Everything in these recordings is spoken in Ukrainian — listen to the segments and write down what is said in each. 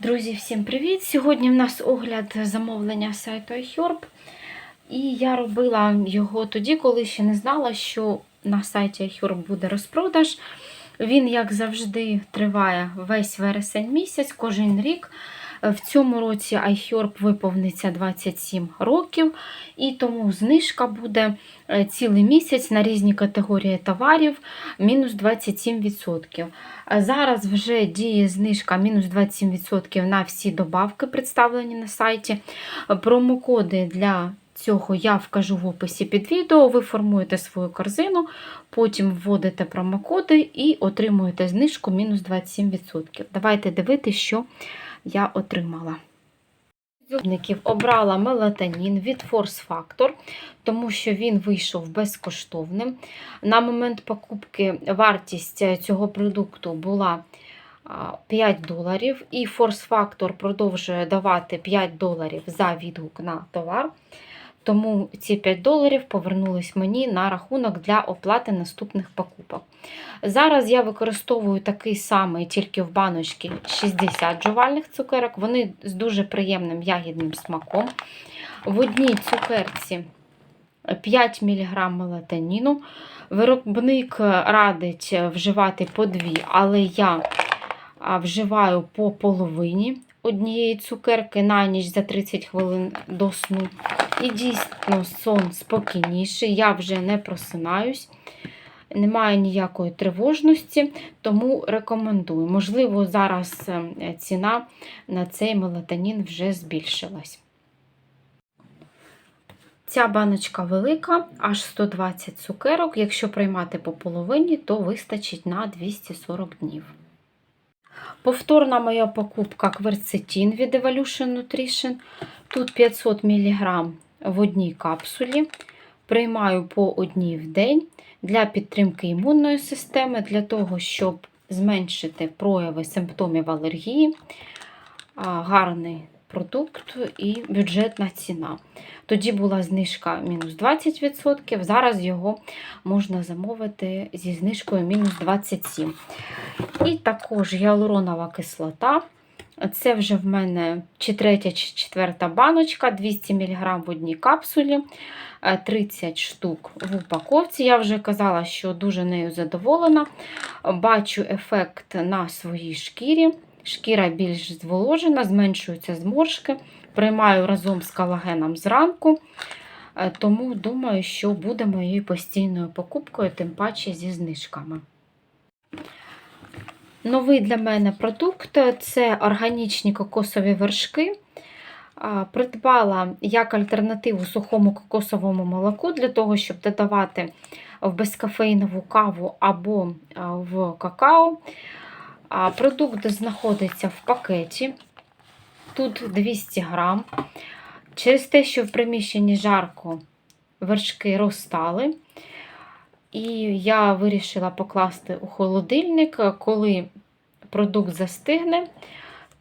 Друзі, всім привіт! Сьогодні в нас огляд замовлення сайту iHerb. І я робила його тоді, коли ще не знала, що на сайті iHerb буде розпродаж. Він, як завжди, триває весь вересень місяць, кожен рік. В цьому році iHerb виповниться 27 років, і тому знижка буде е, цілий місяць на різні категорії товарів мінус 27%. Зараз вже діє знижка мінус 27% на всі добавки, представлені на сайті. Промокоди для цього я вкажу в описі під відео. Ви формуєте свою корзину, потім вводите промокоди і отримуєте знижку мінус 27%. Давайте дивитися, що я отримала. Обрала мелатонін від Force Factor, тому що він вийшов безкоштовним. На момент покупки вартість цього продукту була 5 доларів, і Force Factor продовжує давати 5 доларів за відгук на товар. Тому ці 5 доларів повернулись мені на рахунок для оплати наступних покупок. Зараз я використовую такий самий, тільки в баночці 60 жувальних цукерок. Вони з дуже приємним ягідним смаком. В одній цукерці 5 мг мелатоніну. Виробник радить вживати по дві, але я вживаю по половині однієї цукерки на ніч за 30 хвилин до сну. І дійсно сон спокійніший, я вже не просинаюсь, немає ніякої тривожності, тому рекомендую. Можливо, зараз ціна на цей мелатонін вже збільшилась. Ця баночка велика, аж 120 цукерок. Якщо приймати по половині, то вистачить на 240 днів. Повторна моя покупка кверцетин від Evolution Nutrition. Тут 500 мг в одній капсулі. Приймаю по одній в день для підтримки імунної системи, для того, щоб зменшити прояви симптомів алергії. Гарний продукт і бюджетна ціна. Тоді була знижка мінус 20%, зараз його можна замовити зі знижкою мінус 27%. І також гіалуронова кислота. Це вже в мене чи третя, чи четверта баночка, 200 мг в одній капсулі, 30 штук в упаковці. Я вже казала, що дуже нею задоволена. Бачу ефект на своїй шкірі. Шкіра більш зволожена, зменшуються зморшки. Приймаю разом з колагеном зранку. Тому думаю, що буде моєю постійною покупкою, тим паче зі знижками. Новий для мене продукт це органічні кокосові вершки. Придбала як альтернативу сухому кокосовому молоку для того, щоб додавати в безкофеїнову каву або в какао. Продукт знаходиться в пакеті. Тут 200 грам. Через те, що в приміщенні жарко вершки розстали. І я вирішила покласти у холодильник. Коли продукт застигне,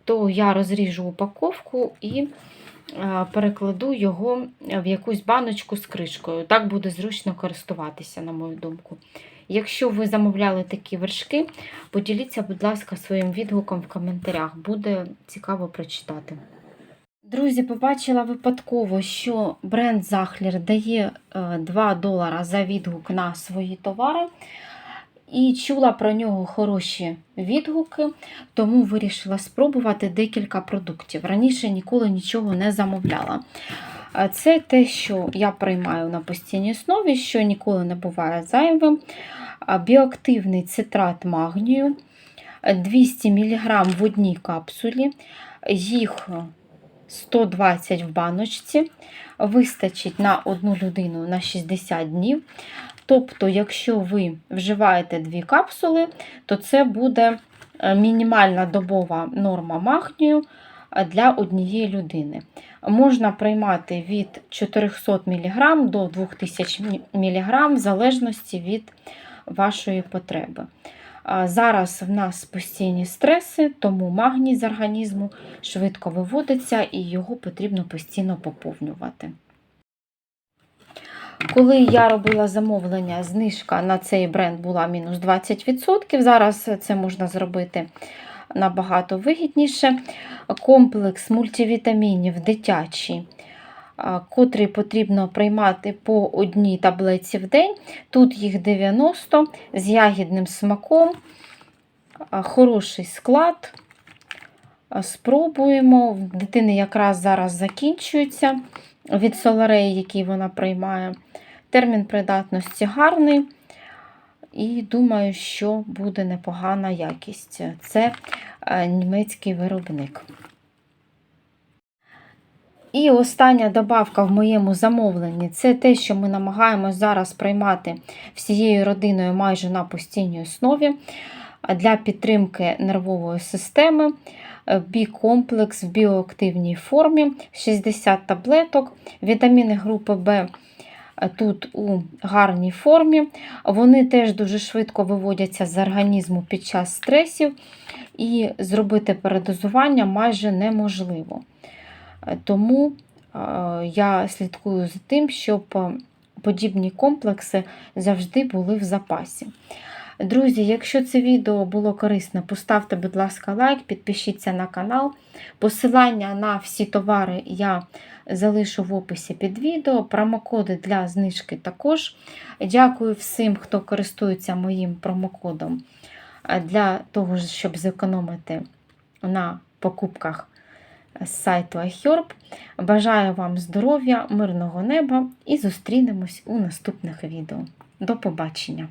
то я розріжу упаковку і перекладу його в якусь баночку з кришкою. Так буде зручно користуватися, на мою думку. Якщо ви замовляли такі вершки, поділіться, будь ласка, своїм відгуком в коментарях. Буде цікаво прочитати. Друзі, побачила випадково, що бренд Захлер дає 2 долара за відгук на свої товари. І чула про нього хороші відгуки, тому вирішила спробувати декілька продуктів. Раніше ніколи нічого не замовляла. Це те, що я приймаю на постійній основі, що ніколи не буває зайвим. Біоактивний цитрат магнію 200 мг в одній капсулі, їх 120 в баночці, вистачить на одну людину на 60 днів. Тобто, якщо ви вживаєте дві капсули, то це буде мінімальна добова норма магнію для однієї людини. Можна приймати від 400 мг до 2000 мг в залежності від вашої потреби. Зараз в нас постійні стреси, тому магній з організму швидко виводиться і його потрібно постійно поповнювати. Коли я робила замовлення, знижка на цей бренд була мінус 20%. Зараз це можна зробити набагато вигідніше. Комплекс мультивітамінів дитячий, а, котрий потрібно приймати по одній таблетці в день. Тут їх 90 з ягідним смаком, хороший склад. Спробуємо. В дитини якраз зараз закінчується від солареї, який вона приймає. Термін придатності гарний. І думаю, що буде непогана якість. Це е, німецький виробник. І остання добавка в моєму замовленні це те, що ми намагаємось зараз приймати всією родиною майже на постійній основі для підтримки нервової системи. Бі-комплекс в біоактивній формі, 60 таблеток, вітаміни групи В тут у гарній формі. Вони теж дуже швидко виводяться з організму під час стресів, і зробити передозування майже неможливо. Тому е, я слідкую за тим, щоб е, подібні комплекси завжди були в запасі. Друзі, якщо це відео було корисне, поставте, будь ласка, лайк, підпишіться на канал. Посилання на всі товари я залишу в описі під відео. Промокоди для знижки також. Дякую всім, хто користується моїм промокодом е, для того, щоб зекономити на покупках з сайту iHerb. Бажаю вам здоров'я, мирного неба і зустрінемось у наступних відео. До побачення!